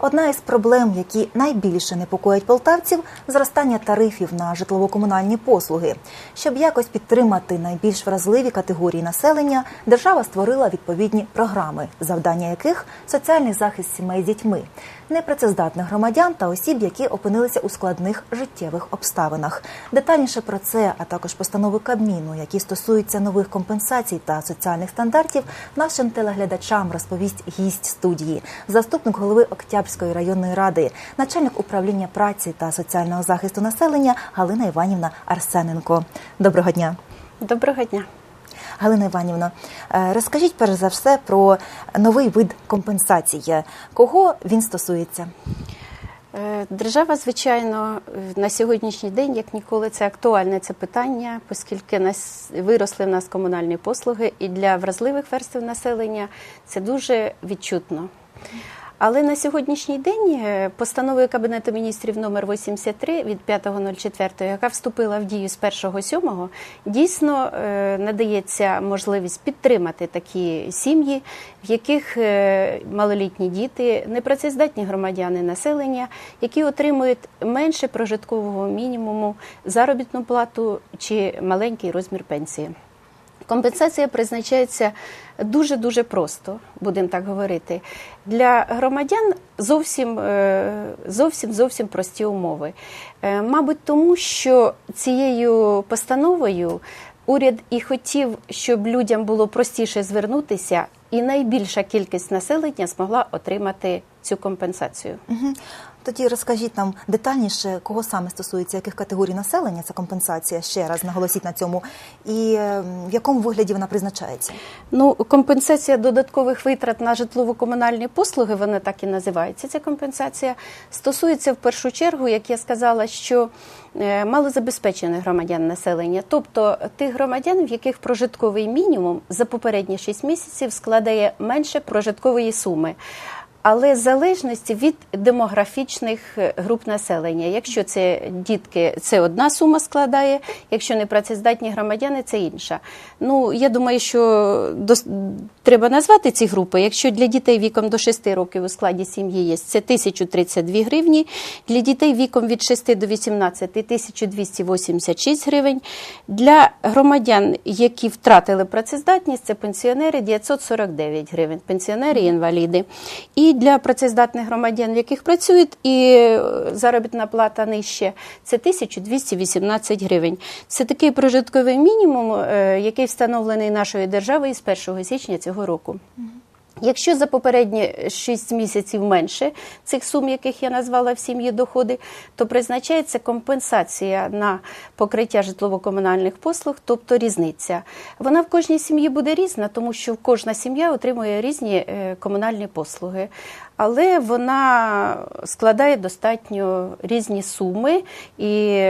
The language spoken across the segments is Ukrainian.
Одна із проблем, які найбільше непокоять полтавців, зростання тарифів на житлово-комунальні послуги. Щоб якось підтримати найбільш вразливі категорії населення, держава створила відповідні програми, завдання яких соціальний захист сімей з дітьми, непрацездатних громадян та осіб, які опинилися у складних життєвих обставинах. Детальніше про це, а також постанови Кабміну, які стосуються нових компенсацій та соціальних стандартів, нашим телеглядачам розповість гість студії, заступник голови Октябрської районної ради, начальник управління праці та соціального захисту населення Галина Іванівна Арсененко. Доброго дня. Доброго дня. Галина Іванівна, е, розкажіть перш за все про новий вид компенсації. Кого він стосується? Е, Держава, звичайно, на сьогоднішній день, як ніколи, це актуальне це питання, оскільки нас виросли в нас комунальні послуги, і для вразливих верств населення це дуже відчутно. Але на сьогоднішній день е, постановою Кабінету міністрів номер 83 від 5.04, яка вступила в дію з 1.07, дійсно е, надається можливість підтримати такі сім'ї, в яких е, малолітні діти, непрацездатні громадяни населення, які отримують менше прожиткового мінімуму, заробітну плату чи маленький розмір пенсії. Компенсація призначається дуже дуже просто, будемо так говорити. Для громадян зовсім е, зовсім зовсім прості умови. Е, Мабуть, тому що цією постановою уряд і хотів, щоб людям було простіше звернутися, і найбільша кількість населення змогла отримати цю компенсацію. Угу. Тоді розкажіть нам детальніше, кого саме стосується яких категорій населення ця компенсація. Ще раз наголосіть на цьому, і в якому вигляді вона призначається? Ну, компенсація додаткових витрат на житлово-комунальні послуги, вона так і називається. Ця компенсація стосується в першу чергу, як я сказала, що е, малозабезпечених громадян населення, тобто тих громадян, в яких прожитковий мінімум за попередні 6 місяців складає менше прожиткової суми. Але залежності від демографічних е, груп населення. Якщо це дітки, це одна сума складає, якщо не працездатні громадяни, це інша. Ну я думаю, що дос... треба назвати ці групи. Якщо для дітей віком до 6 років у складі сім'ї є це 1032 гривні, для дітей віком від 6 до 18 1286 гривень. Для громадян, які втратили працездатність, це пенсіонери 949 гривень, пенсіонери і інваліди. І для працездатних громадян, в яких працюють, і заробітна плата нижче, це 1218 гривень. Це такий прожитковий мінімум, е, який встановлений нашою державою з 1 січня цього року. Якщо за попередні 6 місяців менше цих сум, яких я назвала в сім'ї доходи, то призначається компенсація на покриття житлово-комунальних послуг, тобто різниця. Вона в кожній сім'ї буде різна, тому що кожна сім'я отримує різні е, комунальні послуги. Але вона складає достатньо різні суми, і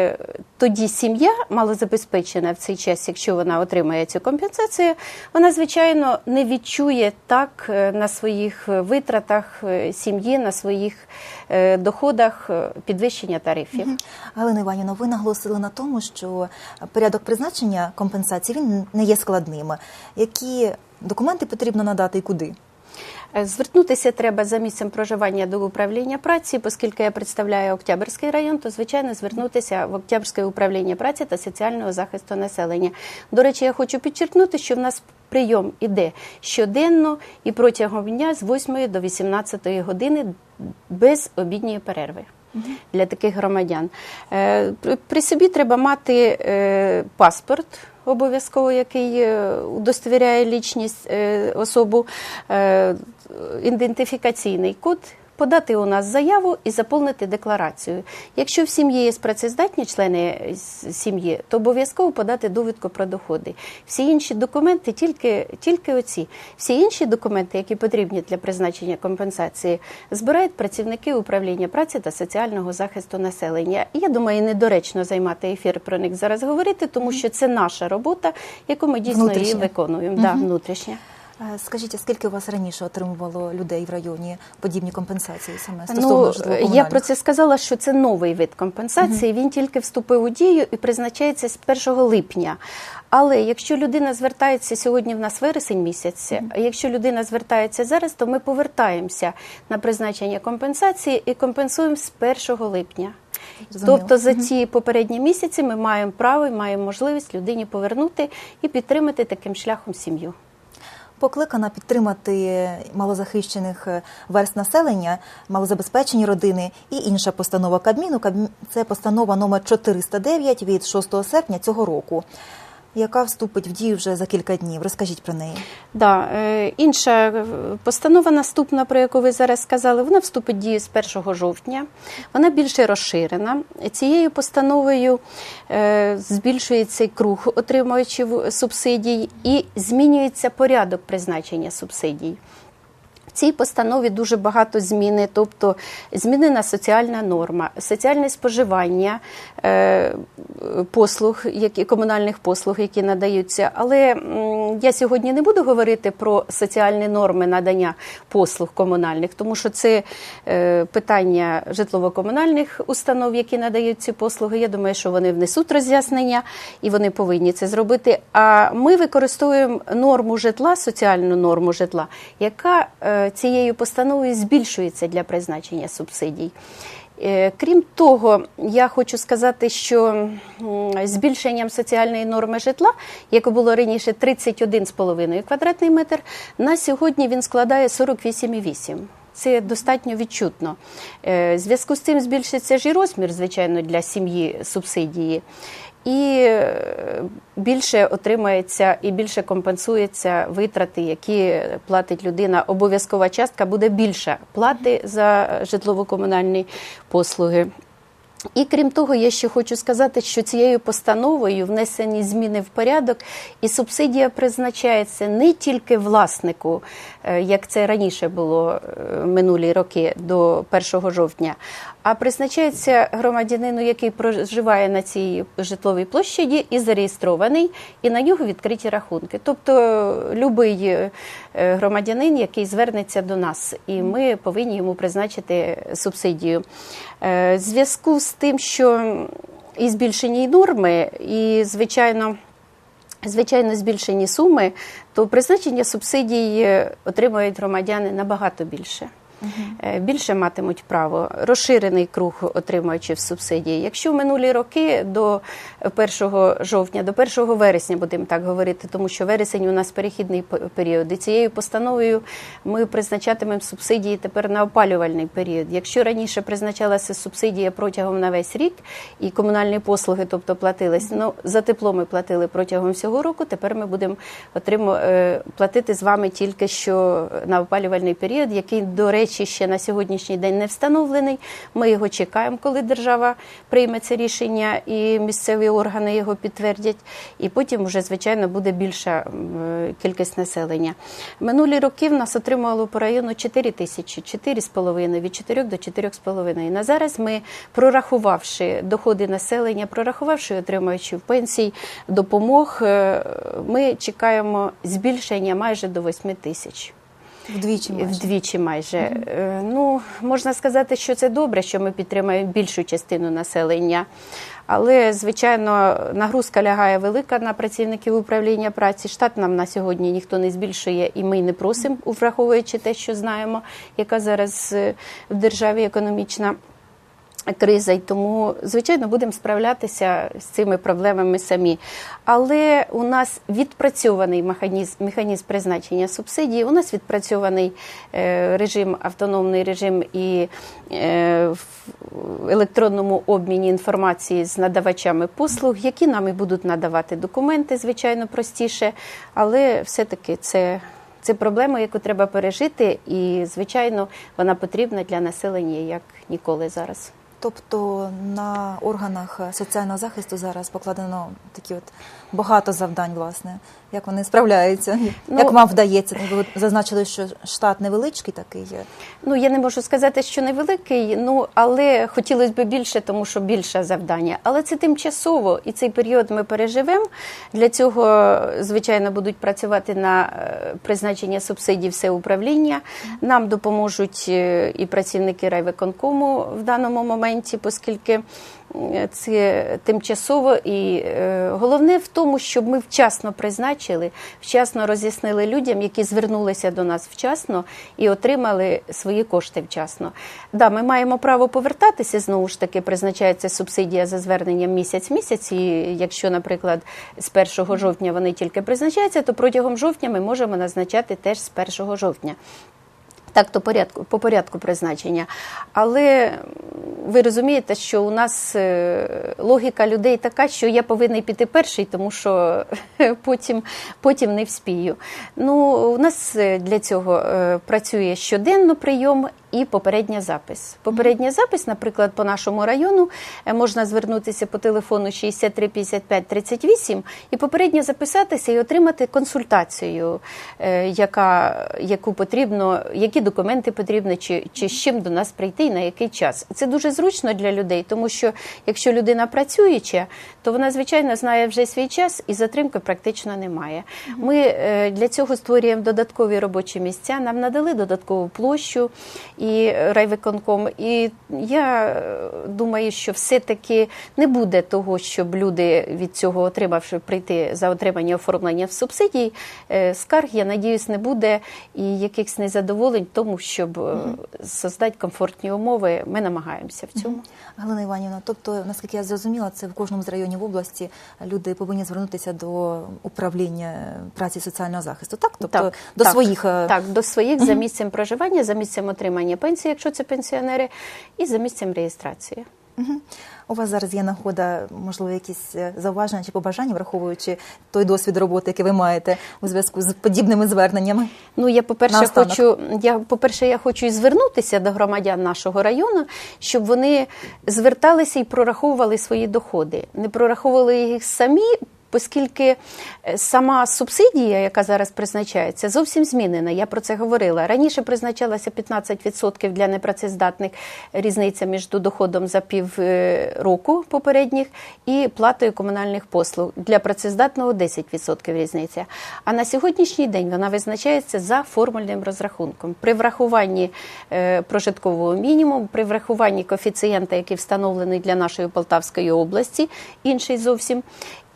тоді сім'я малозабезпечена в цей час, якщо вона отримає цю компенсацію, вона звичайно не відчує так е, на своїх витратах е, сім'ї, на своїх е, доходах підвищення тарифів. Галина Іванівна, ви наголосили на тому, що порядок призначення компенсації він не є складним. Які документи потрібно надати і куди? Звернутися треба за місцем проживання до управління праці, оскільки я представляю Октябрьський район, то звичайно звернутися в Октябрське управління праці та соціального захисту населення. До речі, я хочу підчеркнути, що в нас прийом іде щоденно і протягом дня з 8 до 18 години без обідньої перерви. Для таких громадян Е, при собі треба мати е, паспорт обов'язково, який е, удостовіряє лічність особу, ідентифікаційний код. Подати у нас заяву і заповнити декларацію. Якщо в сім'ї є працездатні члени сім'ї, то обов'язково подати довідку про доходи. Всі інші документи, тільки тільки оці, всі інші документи, які потрібні для призначення компенсації, збирають працівники управління праці та соціального захисту населення. Я думаю, недоречно займати ефір про них зараз говорити, тому що це наша робота, яку ми дійсно Внутрішня. її виконуємо. Мгм. Да, внутрішня. Е, Скажіть, а скільки у вас раніше отримувало людей в районі подібні компенсації саме стосовно Ну, я про це сказала, що це новий вид компенсації. Він тільки вступив у дію і призначається з 1 липня. Але якщо людина звертається сьогодні, в нас вересень місяць, а якщо людина звертається зараз, то ми повертаємося на призначення компенсації і компенсуємо з 1 липня. Зрозуміло. Тобто за ці попередні місяці ми маємо право і маємо можливість людині повернути і підтримати таким шляхом сім'ю. Покликана підтримати малозахищених е, верст населення, малозабезпечені родини і інша постанова Кабміну. Це постанова номер 409 від 6 серпня цього року, яка вступить в дію вже за кілька днів. Розкажіть про неї. Да, е, інша постанова наступна, про яку ви зараз сказали, вона вступить в дію з 1 жовтня. Вона більше розширена. Цією постановою е, збільшується круг отримувачів субсидій і змінюється порядок призначення субсидій. Цій постанові дуже багато зміни, тобто змінена соціальна норма, соціальне споживання е, послуг, які комунальних послуг, які надаються. Але я сьогодні не буду говорити про соціальні норми надання послуг комунальних, тому що це е, питання житлово-комунальних установ, які надають ці послуги. Я думаю, що вони внесуть роз'яснення і вони повинні це зробити. А ми використовуємо норму житла, соціальну норму житла, яка е, цією постановою збільшується для призначення субсидій. Е, Крім того, я хочу сказати, що збільшенням соціальної норми житла, яке було раніше 31,5 квадратний метр, на сьогодні він складає 48,8. Це достатньо відчутно. Е, В зв'язку з цим збільшиться ж і розмір, звичайно, для сім'ї субсидії. І е, більше отримається і більше компенсується витрати, які платить людина. Обов'язкова частка буде більша плати за житлово-комунальні послуги. І крім того, я ще хочу сказати, що цією постановою внесені зміни в порядок, і субсидія призначається не тільки власнику, е, як це раніше було е, минулі роки до 1 жовтня, а призначається громадянину, який проживає на цій житловій площаді і зареєстрований, і на нього відкриті рахунки. Тобто е, громадянин, який звернеться до нас, і ми повинні йому призначити субсидію. Зв'язку з тим, що і збільшені норми, і звичайно. Звичайно, збільшені суми, то призначення субсидій е, отримують громадяни набагато більше. Е, Більше матимуть право розширений круг отримувачів субсидій. Якщо в минулі роки до 1 жовтня, до 1 вересня, будемо так говорити, тому що вересень у нас перехідний період. І цією постановою ми призначатимемо субсидії тепер на опалювальний період. Якщо раніше призначалася субсидія протягом на весь рік і комунальні послуги, тобто платились, ну за тепло ми платили протягом всього року. Тепер ми будемо отримо, е, платити з вами тільки що на опалювальний період, який, до речі, ще на сьогоднішній день не встановлений. Ми його чекаємо, коли держава прийме це рішення і місцеві органи його підтвердять. І потім вже, звичайно, буде більша кількість населення. Минулі роки в нас отримувало по району 4 тисячі, 4,5, від 4 до 4,5. На зараз ми, прорахувавши доходи населення, прорахувавши отримуючи пенсій, допомог, е, ми чекаємо збільшення майже до 8 тисяч. Вдвічі майже. Вдвічі майже. Е, Ну, можна сказати, що це добре, що ми підтримаємо більшу частину населення. Але, звичайно, нагрузка лягає велика на працівників управління праці. Штат нам на сьогодні ніхто не збільшує, і ми не просимо, враховуючи те, що знаємо, яка зараз е, в державі економічна криза, і тому, звичайно, будемо справлятися з цими проблемами самі. Але у нас відпрацьований механізм, механізм призначення субсидій, у нас відпрацьований е, режим, автономний режим і е, в електронному обміні інформації з надавачами послуг, які нам і будуть надавати документи, звичайно, простіше, але все-таки це. Це проблема, яку треба пережити, і звичайно вона потрібна для населення як ніколи зараз. Тобто на органах соціального захисту зараз покладено такі от багато завдань, власне. Як вони справляються? Ну, Як вам вдається? Ви зазначили, що штат невеличкий такий. Ну, я не можу сказати, що невеликий, ну але хотілося б більше, тому що більше завдання. Але це тимчасово, і цей період ми переживемо. Для цього, звичайно, будуть працювати на е, призначення субсидій все управління. Нам допоможуть е, і працівники райвиконкому в даному моменті, оскільки це тимчасово. І е, головне в тому, щоб ми вчасно призначили, вчасно роз'яснили людям, які звернулися до нас вчасно і отримали свої кошти вчасно. Да, ми маємо право повертатися. Знову ж таки, призначається субсидія за зверненням місяць-місяць. І якщо, наприклад, з 1 жовтня вони тільки призначаються, то протягом жовтня ми можемо назначати теж з 1 жовтня. Так, то порядку по порядку призначення. Але ви розумієте, що у нас е, логіка людей така, що я повинен піти перший, тому що потім, потім не вспію. Ну, у нас е, для цього е, працює щоденно прийом і попередня запис. Попередня запис, наприклад, по нашому району е, можна звернутися по телефону 63 55 38 і попередньо записатися і отримати консультацію, е, яка, яку потрібно, які документи потрібно, чи, чи з чим до нас прийти і на який час. Це дуже зручно для людей, тому що якщо людина працююча, то вона звичайно знає вже свій час і затримки практично немає. Ми е, для цього створюємо додаткові робочі місця. Нам надали додаткову площу і райвиконком. І я е, думаю, що все-таки не буде того, щоб люди від цього отримавши прийти за отримання оформлення в субсидії. е, Скарг, я надіюсь, не буде і якихось незадоволень тому, щоб е, создати комфортні умови. Ми намагаємося в цьому. Галина Іванівна, тобто, наскільки я зрозуміла, це в кожному з районів області люди повинні звернутися до управління праці і соціального захисту, так? Тобто до так, своїх так, до своїх за місцем проживання, за місцем отримання пенсії, якщо це пенсіонери, і за місцем реєстрації. Мгм. У вас зараз є нагода, можливо, якісь е, зауваження чи побажання, враховуючи той досвід роботи, який ви маєте у зв'язку з подібними зверненнями. Ну я по-перше, хочу я по-перше, я хочу і звернутися до громадян нашого району, щоб вони зверталися і прораховували свої доходи, не прораховували їх самі. Оскільки е, сама субсидія, яка зараз призначається, зовсім змінена. Я про це говорила. Раніше призначалася 15% для непрацездатних різниця між доходом за пів е, року попередніх і платою комунальних послуг. Для працездатного 10% різниця. А на сьогоднішній день вона визначається за формульним розрахунком. При врахуванні е, прожиткового мінімуму, при врахуванні коефіцієнта, який встановлений для нашої Полтавської області, інший зовсім.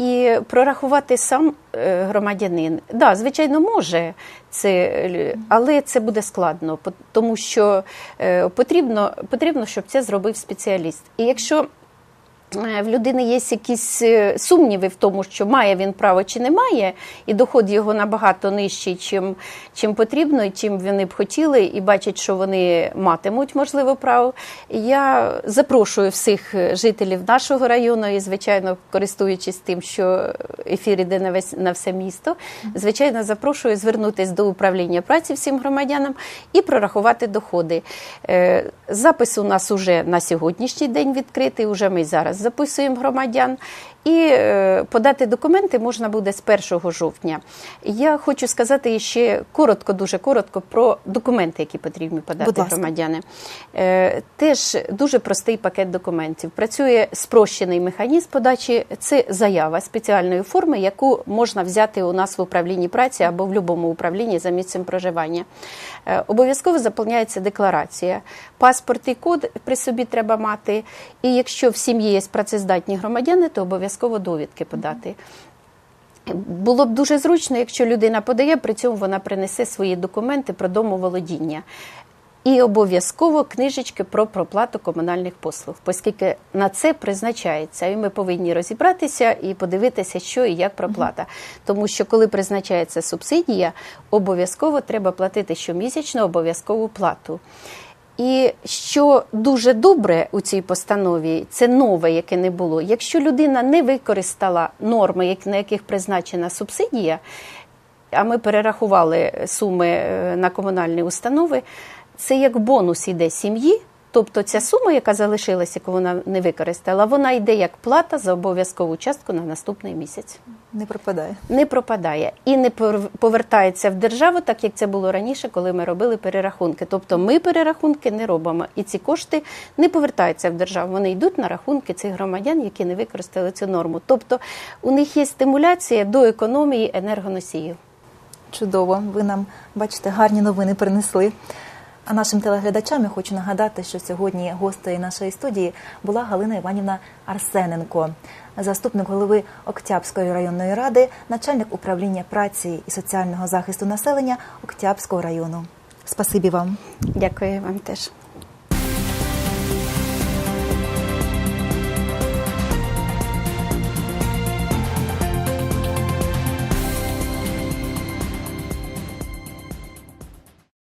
І прорахувати сам е, громадянин, да, звичайно, може це, але це буде складно, тому що е, потрібно, потрібно, щоб це зробив спеціаліст. І якщо в людини є якісь е, сумніви в тому, що має він право чи не має, і доход його набагато нижчий, чим, чим потрібно, і чим вони б хотіли, і бачать, що вони матимуть можливо право. Я запрошую всіх е, жителів нашого району і, звичайно, користуючись тим, що ефір іде на весь на все місто, звичайно, запрошую звернутися до управління праці всім громадянам і прорахувати доходи. Е, Запис у нас уже на сьогоднішній день відкритий. Уже ми зараз записуємо громадян. І е, подати документи можна буде з 1 жовтня. Я хочу сказати ще коротко, дуже коротко про документи, які потрібні подати громадяни. Е, Теж дуже простий пакет документів. Працює спрощений механізм подачі. Це заява спеціальної форми, яку можна взяти у нас в управлінні праці або в будь-якому управлінні за місцем проживання. Е, Обов'язково заповняється декларація. Паспорт і код при собі треба мати. І якщо в сім'ї є працездатні громадяни, то обов'язково довідки подати. Було б дуже зручно, якщо людина подає, при цьому вона принесе свої документи про домоволодіння. І обов'язково книжечки про проплату комунальних послуг, оскільки на це призначається, і ми повинні розібратися і подивитися, що і як проплата. Тому що коли призначається субсидія, обов'язково треба платити щомісячно обов'язкову плату. І що дуже добре у цій постанові, це нове, яке не було. Якщо людина не використала норми, на яких призначена субсидія, а ми перерахували суми е, на комунальні установи, це як бонус іде сім'ї Тобто ця сума, яка залишилася, яку вона не використала, вона йде як плата за обов'язкову частку на наступний місяць. Не пропадає. Не пропадає і не повертається в державу, так як це було раніше, коли ми робили перерахунки. Тобто ми перерахунки не робимо, і ці кошти не повертаються в державу. Вони йдуть на рахунки цих громадян, які не використали цю норму. Тобто у них є стимуляція до економії енергоносіїв. Чудово, ви нам бачите, гарні новини принесли. А нашим телеглядачам я хочу нагадати, що сьогодні гостею нашої студії була Галина Іванівна Арсененко, заступник голови Октябрської районної ради, начальник управління праці і соціального захисту населення Октябрського району. Спасибі вам. Дякую вам теж.